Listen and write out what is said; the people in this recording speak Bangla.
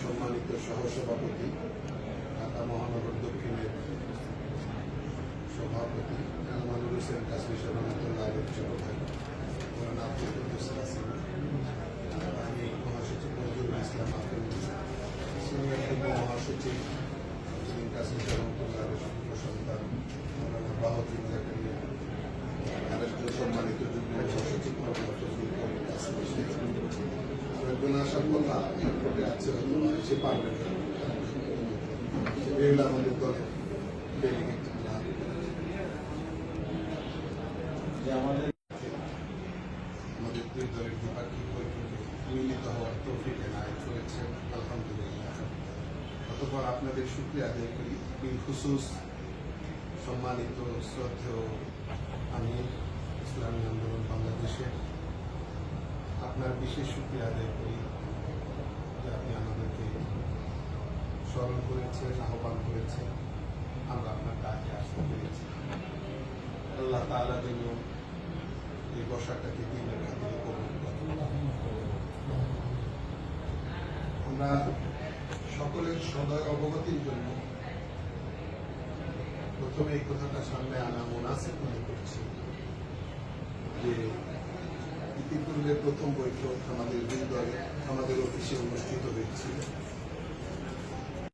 সম্মানিত সহসভাপতি ঢাকা মহানগর দক্ষিণের সভাপতি কালমানুর হোসেন কাশ্মী রহমতুল্লাহ আলম ছোট মৌলানা আব্দুল কুদ্দুস কাসিম আমি মহাসচিব নজরুল ইসলাম আব্দুল সিনিয়র যুগ্ম মহাসচিব মুসলিম কাশ্মী রহমতুল্লাহ আলম সুযোগ্য সন্তান মৌলানা বাহাদুর জাকারিয়া আরেকজন সম্মানিত যুগ্ম মহাসচিব মৌলানা ফজলুল করিম কাসিম শেখ একজন আসার কথা এয়ারপোর্টে আছে হয়তো সে পারবে না সে বেরোলে আমাদের দলে ডেলিগেট আমাদের আমাদের দুই দলের দ্বিপাক্ষিক বৈঠকে মিলিত হওয়ার তৌফিক এনায়ত করেছে আলহামদুলিল্লাহ অতপর আপনাদের শুক্রিয়া আদায় করি। বিল খুসুস, সম্মানিত, শ্রদ্ধেয় আমি ইসলামী আন্দোলন বাংলাদেশের আপনার বিশেষ শুক্রিয়া আদায় করি যে আপনি আমাদেরকে স্মরণ করেছেন, আহ্বান করেছেন। আমরা আপনার ডাকে আসতে পেরেছি। আল্লাহ তাআলা যেন এই বসাটাকে দিনের খাতিরে করেন। আমরা সকলের সদয় অবগতির জন্য প্রথমে এই কথাটা সামনে আনা মোনাসে মনে করছি যে ইতিপূর্বে প্রথম বৈঠক আমাদের দুই দলে আমাদের অফিসে অনুষ্ঠিত